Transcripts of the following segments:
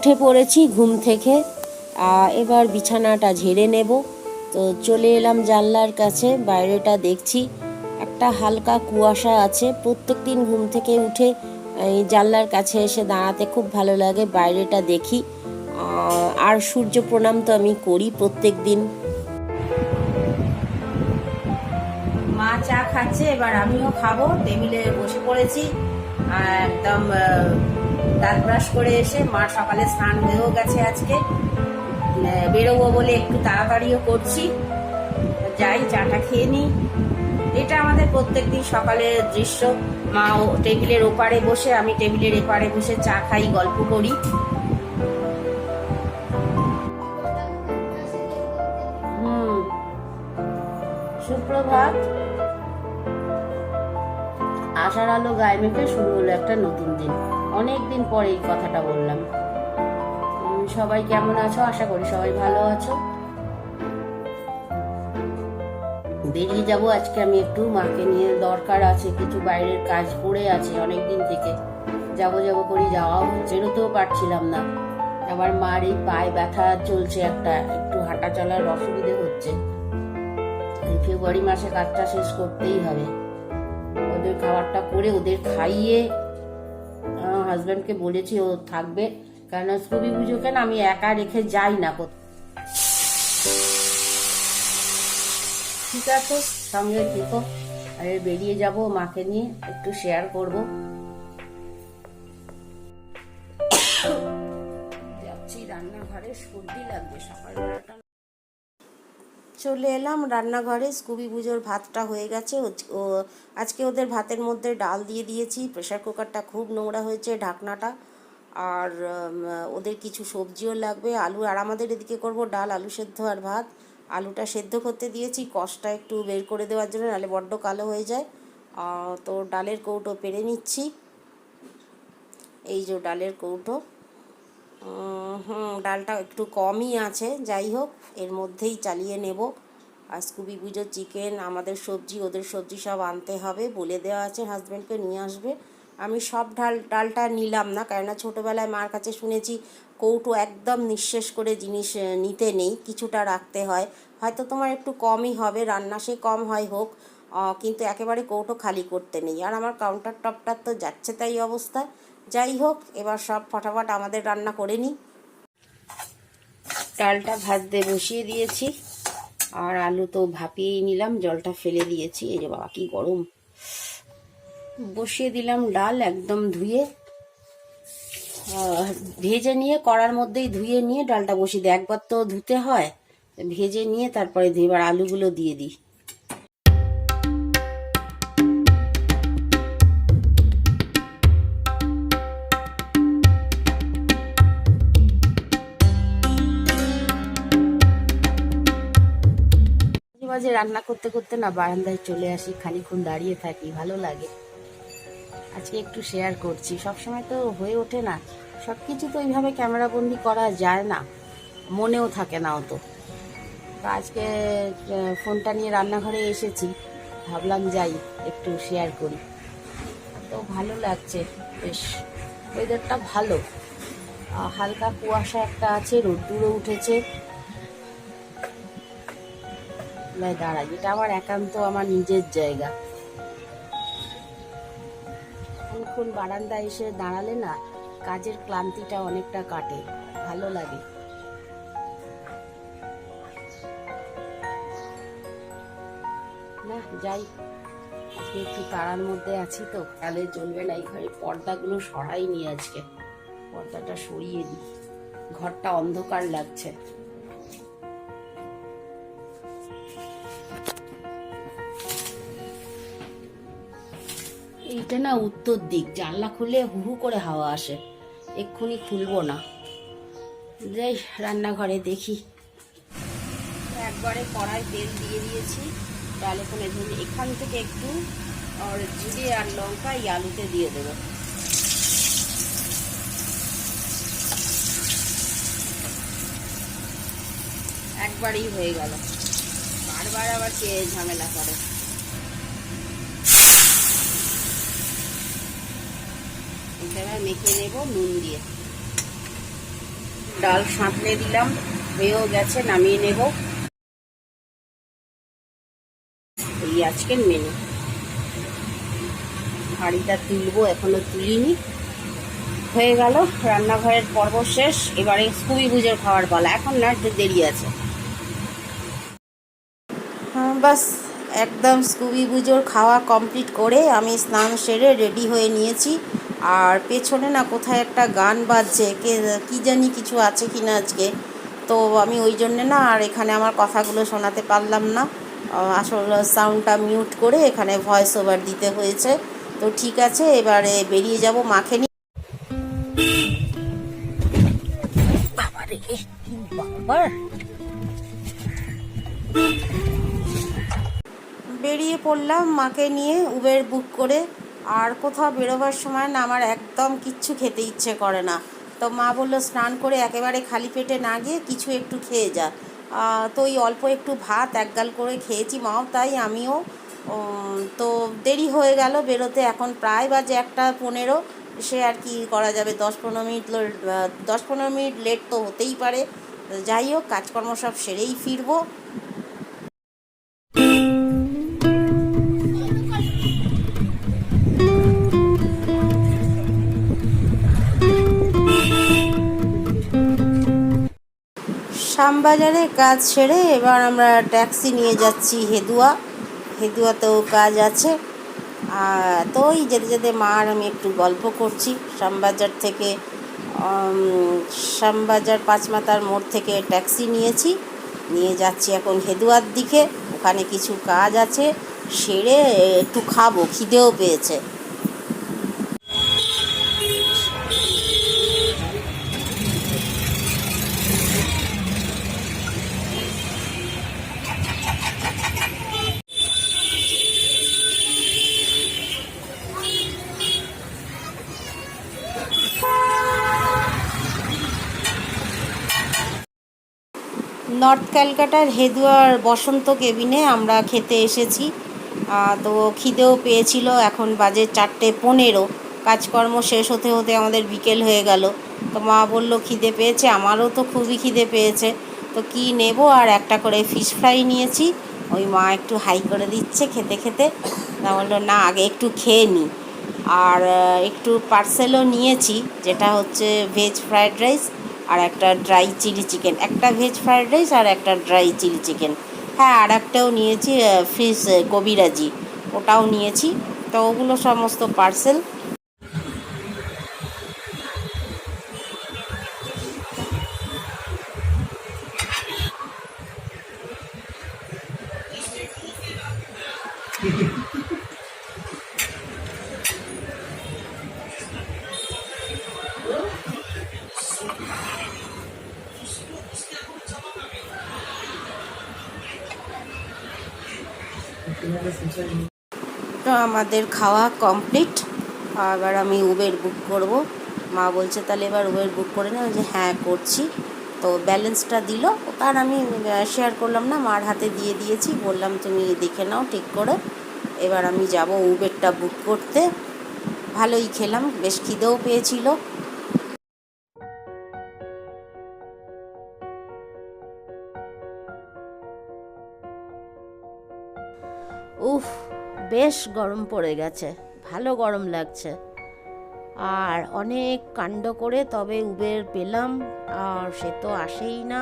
উঠে পড়েছি ঘুম থেকে। এবার বিছানাটা ঝেড়ে নেব। তো চলে এলাম জানলার কাছে, বাইরেটা দেখছি। একটা হালকা কুয়াশা আছে। প্রত্যেক দিন ঘুম থেকে উঠে এই জানলার কাছে এসে দাঁড়াতে খুব ভালো লাগে, বাইরেটা দেখি। আর সূর্য প্রণাম তো আমি করি প্রত্যেক দিন মা চা খাচ্ছে, এবার আমিও খাব। টেবিলে বসে পড়েছি। একদম দাঁত ব্রাশ করে এসে মা সকালে স্নান হয়েও গেছে আজকে। বেরোবো বলে একটু তাড়াতাড়িও করছি। যাই, চাটা খেয়ে নিই। এটা আমাদের প্রত্যেকদিন সকালের দৃশ্য। মা ও টেবিলের ওপারে বসে, আমি টেবিলের এপারে বসে চা খাই, গল্প করি। হুম। সুপ্রভাত। আশার আলো গায়ে মেখে শুরু হলো একটা নতুন দিন। অনেক দিন পরে এই কথাটা বললাম। সবাই কেমন আছো? আশা করি সবাই ভালো আছো। বেরিয়ে যাব আজকে আমি একটু। মাকে নিয়ে দরকার আছে, কিছু বাইরের কাজ পড়ে আছে অনেক দিন থেকে। যাব যাব করে যাওয়া হচ্ছে বেরোতেও পারছিলাম না। আবার মার এই পায়ে ব্যথা চলছে একটা, একটু হাঁটা চলার অসুবিধে হচ্ছে। ফেব্রুয়ারি মাসে কাজটা শেষ করতেই হবে। ওদের খাবারটা করে ওদের খাইয়ে হাজব্যান্ডকে বলেছি, ও থাকবে। কারণ স্কুবি পুজোকে না আমি একা রেখে যাই না কোথাও। ঠিক আছে, সঙ্গে থেকো। আরে বেরিয়ে যাব, মাকে নিয়ে একটু শেয়ার করব। যাচ্ছি রান্নাঘরে, সর্দি লাগবে সকালবেলাটা চলে এলাম রান্নাঘরে। স্কুবি পুজোর ভাতটা হয়ে গেছে। ও- আজকে ওদের ভাতের মধ্যে ডাল দিয়ে দিয়েছি। প্রেশার কুকারটা খুব নোংরা হয়েছে ঢাকনাটা। আর ওদের কিছু সবজিও লাগবে। আলু, আর আমাদের এদিকে করব ডাল, আলু সেদ্ধ আর ভাত। আলুটা সেদ্ধ করতে দিয়েছি। কষটা একটু বের করে দেওয়ার জন্য, নাহলে বড্ড কালো হয়ে যায়। তো ডালের কৌটো পেরে নিচ্ছি। এই যে ডালের কৌটো। হুম, ডালটা একটু কমই আছে, যাই হোক, এর মধ্যেই চালিয়ে নেব। আর স্কুবি পুজোর চিকেন আমাদের সবজি, ওদের সবজি সব আনতে হবে, বলে দেওয়া আছে হাজব্যান্ডকে নিয়ে আসবে। আমি সব ডাল, ডালটা নিলাম না, কেননা ছোটোবেলায় মার কাছে শুনেছি, কৌটো একদম নিঃশেষ করে জিনিস নিতে নেই, কিছুটা রাখতে হয়। হয়তো তোমার একটু কমই হবে, রান্না সে কম হয় হোক কিন্তু একেবারে কৌটো খালি করতে নেই। আর আমার কাউন্টার টপটার তো যাচ্ছে তাই অবস্থা যাই হোক, এবার সব ফটাফট আমাদের রান্না করে নিই। ডালটা ভাজতে বসিয়ে দিয়েছি, আর আলু তো ভাপিয়েই নিলাম, জলটা ফেলে দিয়েছি। এই যে বাবা, কি গরম। বসিয়ে দিলাম ডাল একদম ধুয়ে ভেজে নিয়ে কড়ার মধ্যেই ধুয়ে নিয়ে ডালটা বসিয়ে দিই। একবার তো ধুতে হয়, ভেজে নিয়ে তারপরে দিই এবার আলুগুলো দিয়ে দিই। মাঝে রান্না করতে করতে না বারান্দায় চলে আসি খানিক্ষণ দাঁড়িয়ে থাকি, ভালো লাগে। আজকে একটু শেয়ার করছি। সবসময় তো হয়ে ওঠে না। সব কিছু তো এইভাবে ক্যামেরা বন্দি করা যায় না। মনেও থাকে না অত। তো আজকে ফোনটা নিয়ে রান্নাঘরে এসেছি। ভাবলাম যাই, একটু শেয়ার করি। তো ভালো লাগছে, বেশ। ওয়েদারটা ভালো। হালকা কুয়াশা একটা আছে, রোদ্দুরও উঠেছে। লাই দাঁড়াই এটা আমার একান্ত, আমার নিজের জায়গা। অনেকক্ষণ বারান্দায় এসে দাঁড়ালে না, কাজের ক্লান্তিটা অনেকটা কাটে। ভালো লাগে। না, যাই, আজকে একটু তাড়ার মধ্যে আছি তো, তাহলে চলবে না, এই ঘরের পর্দাগুলো সরাই নি আজকে। পর্দাটা সরিয়ে দিই। ঘরটা অন্ধকার লাগছে। এইটা না উত্তর দিক। জানলা খুলে হু হু করে হাওয়া আসে। এক্ষুনি খুলবো না। যাই, রান্নাঘরে দেখি। একবারে কড়াই তেল দিয়ে দিয়েছি। ডালে কোনে এখান থেকে একটু, আর জিরে আর লঙ্কা, এই আলুতে দিয়ে দেবো। একবারেই হয়ে গেল। বারবার আবার কে ঝামেলা করে। এবার মেখে নেব নুন দিয়ে। ডাল সাঁতলে দিলাম হয়েও গেছে নামিয়ে নেব। এই আজকের মেনু হাঁড়িটা তুলবো এখনও তুলিনি। হয়ে গেল রান্নাঘরের পর্ব শেষ। এবারে স্কুবি পুজোর খাওয়ার পালা। এখন না একটু দেরি আছে। হ্যাঁ, বাস একদম স্কুবি পুজোর খাওয়া কমপ্লিট করে আমি স্নান সেরে রেডি হয়ে নিয়েছি। আর পেছনে না কোথায় একটা গান বাজছে কে কী জানি কিছু আছে কি না আজকে। তো আমি ওই জন্যে না আর এখানে আমার কথাগুলো শোনাতে পারলাম না। আসল সাউন্ডটা মিউট করে এখানে ভয়েস ওভার দিতে হয়েছে। তো ঠিক আছে এবারে বেরিয়ে যাব মাখে বাবার বেরিয়ে পড়লাম মাকে নিয়ে উবের বুক করে। আর কোথাও বেরোবার সময় না আমার একদম কিচ্ছু খেতে ইচ্ছে করে না। তো মা বলল, স্নান করে একেবারে খালি পেটে না গিয়ে কিছু একটু খেয়ে যা। তো ওই অল্প একটু ভাত একগাল করে খেয়েছি মাও, তাই আমিও। তো দেরি হয়ে গেল বেরোতে, এখন প্রায় বাজে একটা পনেরো। সে আর কি করা যাবে, দশ পনেরো মিনিট দশ পনেরো মিনিট লেট তো হতেই পারে। যাই হোক, কাজকর্ম সব সেরেই ফিরবো। শ্যামবাজারে কাজ সেরে এবার আমরা ট্যাক্সি নিয়ে যাচ্ছি হেদুয়া। হেদুয়াতেও কাজ আছে। তো ওই যেতে যেতে মা আর আমি একটু গল্প করছি। শ্যামবাজার থেকে শ্যামবাজার পাঁচমাতার মোড় থেকে ট্যাক্সি নিয়েছি। নিয়ে যাচ্ছি এখন হেদুয়ার দিকে। ওখানে কিছু কাজ আছে। সেরে একটু খাব, খিদেও পেয়েছে। নর্থ ক্যালকাটার হেদুয়ার বসন্ত কেবিনে আমরা খেতে এসেছি। তো খিদেও পেয়েছিল, এখন বাজে চারটে পনেরো। কাজকর্ম শেষ হতে হতে আমাদের বিকেল হয়ে গেল। তো মা বলল, খিদে পেয়েছে? আমারও তো খুবই খিদে পেয়েছে। তো কি নেব? আর একটা করে ফিশ ফ্রাই নিয়েছি। ওই মা একটু হাই করে দিচ্ছে খেতে খেতে। তা বলল, না, আগে একটু খেয়ে নিই আর একটু পার্সেলও নিয়েছি, যেটা হচ্ছে ভেজ ফ্রায়েড রাইস আর একটা ড্রাই চিলি চিকেন একটা ভেজ ফ্রায়েড রাইস আর একটা ড্রাই চিলি চিকেন হ্যাঁ আর একটাও নিয়েছি ফিস কবিরাজি। ওটাও নিয়েছি। তো ওগুলো সমস্ত পার্সেল তো আমাদের খাওয়া কমপ্লিট এবার আমি উবের বুক করব। মা বলছে, তাহলে এবার উবের বুক করে না। যে হ্যাঁ করছি। তো ব্যালেন্সটা দিল। আর আমি শেয়ার করলাম না, মার হাতে দিয়ে দিয়েছি। বললাম, তুমি দেখে নাও, ঠিক করে। এবার আমি যাব উবেরটা বুক করতে। ভালোই খেলাম, বেশ খিদেও পেয়েছিল। বেশ গরম পড়ে গেছে, ভালো গরম লাগছে। আর অনেক কাণ্ড করে তবে উবের পেলাম, আর সে তো আসেই না।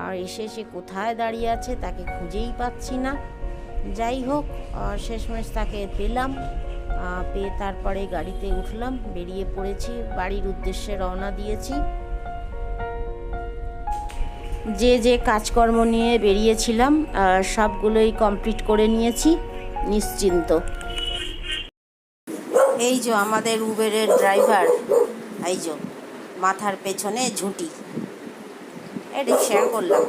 আর এসে সে কোথায় দাঁড়িয়ে আছে তাকে খুঁজেই পাচ্ছি না। যাই হোক শেষমেশ তাকে পেলাম পেয়ে তারপরে গাড়িতে উঠলাম, বেরিয়ে পড়েছি, বাড়ির উদ্দেশ্যে রওনা দিয়েছি। যে যে কাজকর্ম নিয়ে বেরিয়েছিলাম সবগুলোই কমপ্লিট করে নিয়েছি। নিশ্চিন্ত। এই যে আমাদের উবেরের ড্রাইভার এই যে মাথার পেছনে ঝুঁটি। এটা শেয়ার করলাম।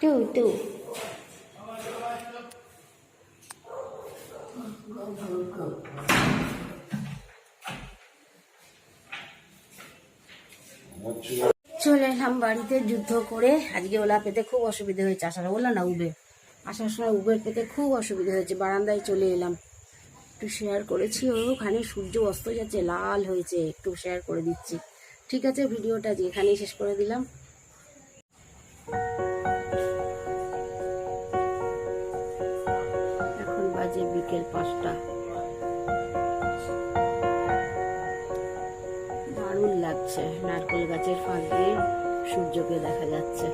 টু টু। go. চলে এলাম বাড়িতে যুদ্ধ করে। আজকে ওলা পেতে খুব অসুবিধা হয়েছে। আসার বললাম না উবে আসার সময় উবের পেতে খুব অসুবিধা হয়েছে। বারান্দায় চলে এলাম। একটু শেয়ার করেছি। ওখানে সূর্য অস্ত যাচ্ছে লাল হয়েছে। একটু শেয়ার করে দিচ্ছি। ঠিক আছে, ভিডিওটা আজকে এখানেই শেষ করে দিলাম। এখন বাজে বিকেল পাঁচটা। দারুণ লাগছে, নারকেল গাছের ফাঁক দিয়ে সূর্যকে দেখা যাচ্ছে।